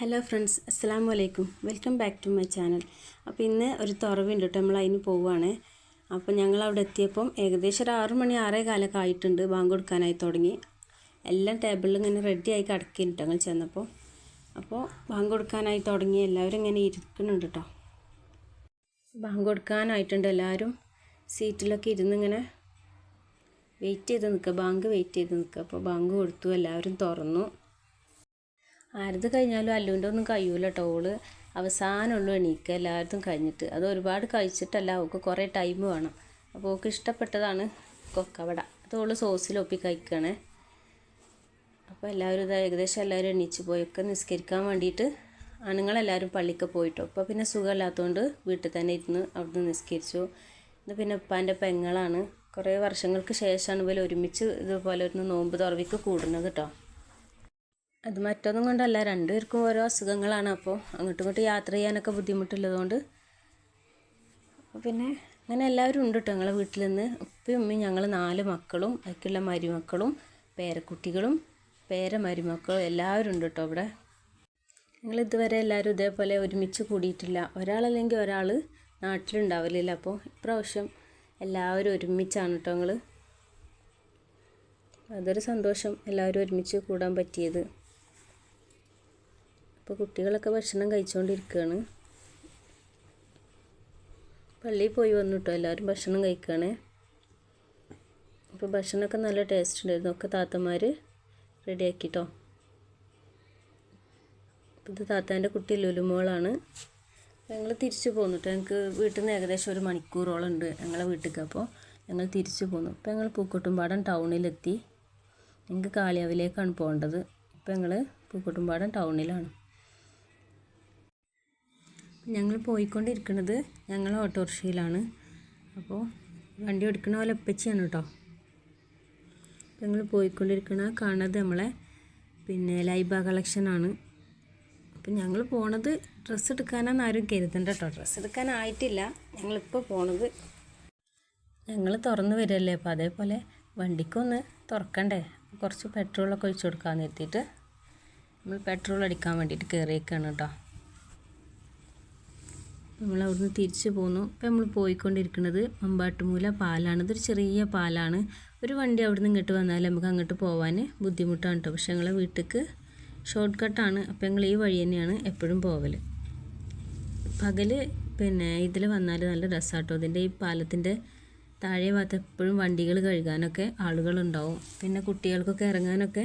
Hello friends അസ്സാം വലൈക്കും welcome back to my channel അപ്പോൾ ഇന്ന് ഒരു തുറവുണ്ട് കേട്ടോ നമ്മൾ അതിന് പോവുകയാണ് അപ്പോൾ ഞങ്ങൾ അവിടെ എത്തിയപ്പം ഏകദേശം ഒരു ആറു മണി ആറേ കാലൊക്കെ ആയിട്ടുണ്ട് ബാങ്ക് കൊടുക്കാനായി തുടങ്ങി. എല്ലാം ടേബിളിൽ ഇങ്ങനെ റെഡി ആയി കിടക്കിയിട്ട് ഞങ്ങൾ ചെന്നപ്പോൾ അപ്പോൾ ബാങ്ക് കൊടുക്കാനായി തുടങ്ങി. എല്ലാവരും ഇങ്ങനെ ഇരിക്കുന്നുണ്ട് കേട്ടോ ബാങ്ക് കൊടുക്കാനായിട്ടുണ്ട് എല്ലാവരും. സീറ്റിലൊക്കെ ഇരുന്ന് ഇങ്ങനെ വെയിറ്റ് ചെയ്ത് നിൽക്കുക ബാങ്ക് വെയിറ്റ് ചെയ്ത് നിൽക്കുക അപ്പോൾ ബാങ്ക് കൊടുത്തു. എല്ലാവരും തുറന്നു. ആരത് കഴിഞ്ഞാലും അല്ലുവിന്റെ ഒന്നും കഴിയൂല കേട്ടോ ഓൾ അവസാനമുള്ളൂ എണീക്കുക എല്ലായിടത്തും കഴിഞ്ഞിട്ട്. അത് ഒരുപാട് കഴിച്ചിട്ടല്ല അവൾക്ക് കുറേ ടൈം വേണം. അപ്പോൾ അവൾക്ക് ഇഷ്ടപ്പെട്ടതാണ് കൊക്കവട. അത് ഓൾ സോസിലൊപ്പി കഴിക്കണേ. അപ്പോൾ എല്ലാവരും ഇത് ഏകദേശം എല്ലാവരും എണീച്ച് പോയി. ഒക്കെ നിസ്കരിക്കാൻ വേണ്ടിയിട്ട് ആണുങ്ങളെല്ലാവരും പള്ളിക്ക് പോയിട്ടോ. അപ്പോൾ പിന്നെ സുഖമില്ലാത്തതുകൊണ്ട് വീട്ടിൽ തന്നെ ഇരുന്ന് അവിടുന്ന് നിസ്കരിച്ചു. ഇത് പിന്നെ ഉപ്പാന്റെ പെങ്ങളാണ്. കുറേ വർഷങ്ങൾക്ക് ശേഷമാണ് ഇവർ ഒരുമിച്ച് ഇതുപോലെ ഒരു നോമ്പ് തുറവിക്ക് കൂടുന്നത് കേട്ടോ. അത് മറ്റൊന്നും കൊണ്ടല്ല. രണ്ടുപേർക്കും ഓരോ അസുഖങ്ങളാണ്. അപ്പോൾ അങ്ങോട്ടും ഇങ്ങോട്ടും യാത്ര ചെയ്യാനൊക്കെ ബുദ്ധിമുട്ടുള്ളതുകൊണ്ട്. പിന്നെ അങ്ങനെ എല്ലാവരും ഉണ്ട് കേട്ടോ ഞങ്ങളെ വീട്ടിൽ നിന്ന്. ഉപ്പയും ഉമ്മയും ഞങ്ങൾ നാല് മക്കളും അതിലേക്കുള്ള മരുമക്കളും പേരക്കുട്ടികളും പേരമരുമക്കളും എല്ലാവരും ഉണ്ട് കേട്ടോ ഇവിടെ. ഞങ്ങൾ ഇതുവരെ എല്ലാവരും ഇതേപോലെ ഒരുമിച്ച് കൂടിയിട്ടില്ല. ഒരാളല്ലെങ്കിൽ ഒരാൾ നാട്ടിലുണ്ടാവില്ല അപ്പോൾ ഇപ്രാവശ്യം എല്ലാവരും ഒരുമിച്ചാണ് കേട്ടോ ഞങ്ങൾ. അതൊരു സന്തോഷം എല്ലാവരും ഒരുമിച്ച് കൂടാൻ പറ്റിയത്. അപ്പോൾ കുട്ടികളൊക്കെ ഭക്ഷണം കഴിച്ചുകൊണ്ടിരിക്കുകയാണ് പള്ളിയിൽ പോയി വന്നു കേട്ടോ എല്ലാവരും ഭക്ഷണം കഴിക്കുകയാണ് അപ്പോൾ ഭക്ഷണമൊക്കെ നല്ല ടേസ്റ്റ് ഉണ്ടായിരുന്നു. ഒക്കെ താത്തമാർ റെഡിയാക്കിട്ടോ. ഇത് താത്താന്റെ കുട്ടി ലുലുമോളാണ് ഞങ്ങൾ തിരിച്ചു പോന്നു കേട്ടോ ഞങ്ങൾക്ക് വീട്ടിൽ നിന്ന് ഏകദേശം ഒരു മണിക്കൂറോളം ഉണ്ട് ഞങ്ങളെ വീട്ടിലേക്ക് അപ്പോൾ ഞങ്ങൾ തിരിച്ചു പോന്നു. അപ്പോൾ ഞങ്ങൾ പൂക്കോട്ടുംപാടം ടൗണിലെത്തി. ഞങ്ങൾക്ക് കാളിയാവിലേക്കാണ് പോകേണ്ടത്. ഇപ്പോൾ ഞങ്ങൾ പൂക്കോട്ടുംപാടം ടൗണിലാണ്. ഞങ്ങൾ പോയിക്കൊണ്ടിരിക്കുന്നത് ഞങ്ങൾ ഓട്ടോറിക്ഷയിലാണ്. അപ്പോൾ വണ്ടി എടുക്കണ പോലെ എപ്പച്ചിയാണ് കേട്ടോ ഞങ്ങൾ പോയിക്കൊണ്ടിരിക്കണ കാണുന്നത് നമ്മളെ പിന്നെ ലൈബ കളക്ഷനാണ് അപ്പം ഞങ്ങൾ പോണത് ഡ്രസ്സ് എടുക്കാനാണെന്ന് ആരും കരുതണ്ട കേട്ടോ ഡ്രസ്സ് എടുക്കാനായിട്ടില്ല ഞങ്ങളിപ്പോൾ പോണത് ഞങ്ങൾ തുറന്നു വരികയല്ലേ അപ്പോൾ അതേപോലെ വണ്ടിക്കൊന്ന് തുറക്കണ്ടേ. കുറച്ച് പെട്രോളൊക്കെ ഒഴിച്ചു കൊടുക്കാമെന്ന് എത്തിയിട്ട് നമ്മൾ പെട്രോൾ അടിക്കാൻ വേണ്ടിയിട്ട് കയറിയേക്കാണ് കേട്ടോ നമ്മൾ അവിടുന്ന് തിരിച്ചു പോന്നു. ഇപ്പം നമ്മൾ പോയിക്കൊണ്ടിരിക്കുന്നത് മമ്പാട്ടുമൂല പാലാണ്. ഇതൊരു ചെറിയ പാലാണ്. ഒരു വണ്ടി അവിടുന്ന് ഇങ്ങോട്ട് വന്നാൽ നമുക്ക് അങ്ങോട്ട് പോകാൻ ബുദ്ധിമുട്ടാണ് കേട്ടോ പക്ഷെ ഞങ്ങളെ വീട്ടിലേക്ക് ഷോർട്ട് കട്ടാണ് അപ്പം ഞങ്ങൾ ഈ വഴി തന്നെയാണ് എപ്പോഴും പോവൽ പകൽ പിന്നെ ഇതിൽ വന്നാൽ നല്ല രസമാട്ടോ ഇതിന്റെ ഈ പാലത്തിന്റെ താഴെ ഭാഗത്ത് എപ്പോഴും വണ്ടികൾ കഴുകാനൊക്കെ ആളുകളുണ്ടാവും. പിന്നെ കുട്ടികൾക്കൊക്കെ ഇറങ്ങാനൊക്കെ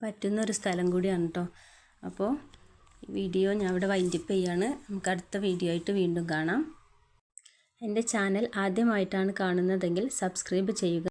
പറ്റുന്ന ഒരു സ്ഥലം കൂടിയാണ് കേട്ടോ അപ്പോൾ വീഡിയോ ഞാൻ ഇവിടെ വൈൻഡപ്പ് ചെയ്യാണ്. നമുക്ക് അടുത്ത വീഡിയോ ആയിട്ട് വീണ്ടും കാണാം. എന്റെ ചാനൽ ആദ്യമായിട്ടാണ് കാണുന്നതെങ്കിൽ സബ്സ്ക്രൈബ് ചെയ്യുക.